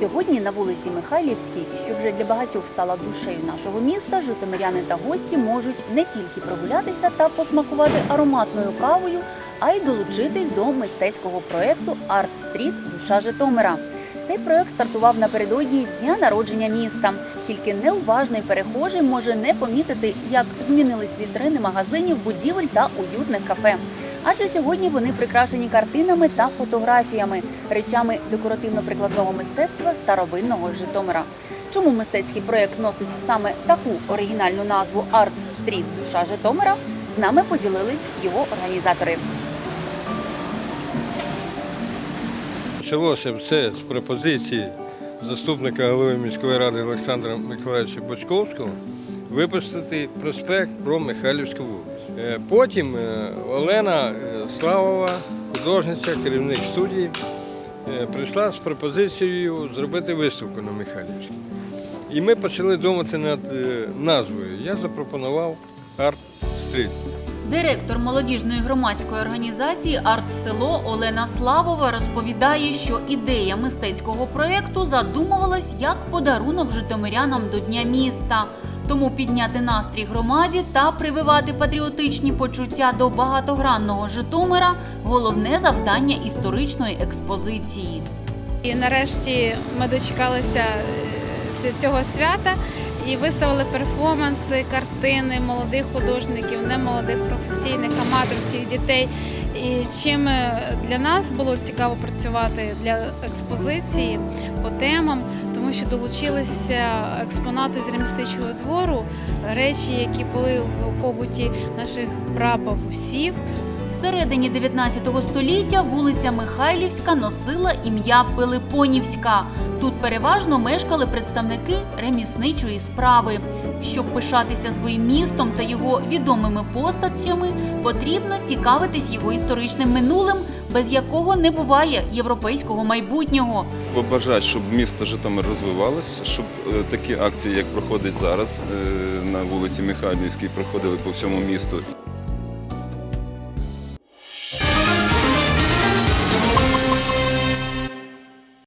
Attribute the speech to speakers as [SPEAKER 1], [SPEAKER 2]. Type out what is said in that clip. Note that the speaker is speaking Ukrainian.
[SPEAKER 1] Сьогодні на вулиці Михайлівській, що вже для багатьох стала душею нашого міста, житомиряни та гості можуть не тільки прогулятися та посмакувати ароматною кавою, а й долучитись до мистецького проєкту Арт Стріт Душа Житомира. Цей проєкт стартував напередодні дня народження міста. Тільки неуважний перехожий може не помітити, як змінились вітрини магазинів, будівель та уютних кафе. Адже сьогодні вони прикрашені картинами та фотографіями, речами декоративно-прикладного мистецтва старовинного Житомира. Чому мистецький проєкт носить саме таку оригінальну назву Арт Стріт Душа Житомира? З нами поділились його організатори.
[SPEAKER 2] Почалося все з пропозиції заступника голови міської ради Олександра Миколаївича Бочковського випустити проспект про Михайлівську вулицю. Е, Потім е, Олена е, Славова, художниця, керівник студії, прийшла з пропозицією зробити виставку на Михайлівській. І ми почали думати над назвою. Я запропонував Арт Стріт.
[SPEAKER 1] Директор молодіжної громадської організації «Арт-село» Олена Славова розповідає, що ідея мистецького проєкту задумувалась як подарунок житомирянам до Дня міста. Тому підняти настрій громаді та прививати патріотичні почуття до багатогранного Житомира головне завдання історичної експозиції.
[SPEAKER 3] І нарешті ми дочекалися е, цього свята і виставили перформанси, картини молодих художників, немолодих професійних, аматорських дітей. І чим е, для нас було цікаво працювати для експозиції по темам, тому що долучилися експонати з ремістичного двору, речі, які були в побуті наших прабабусів.
[SPEAKER 1] Всередині 19 століття вулиця Михайлівська носила ім'я Пилипонівська. Тут переважно мешкали представники ремісничої справи. Щоб пишатися своїм містом та його відомими постатями, потрібно цікавитись його історичним минулим, без якого не буває європейського майбутнього.
[SPEAKER 4] побажати, щоб місто Житомир розвивалось, щоб е, такі акції, як проходить зараз е, на вулиці Михайлівській, проходили по всьому місту.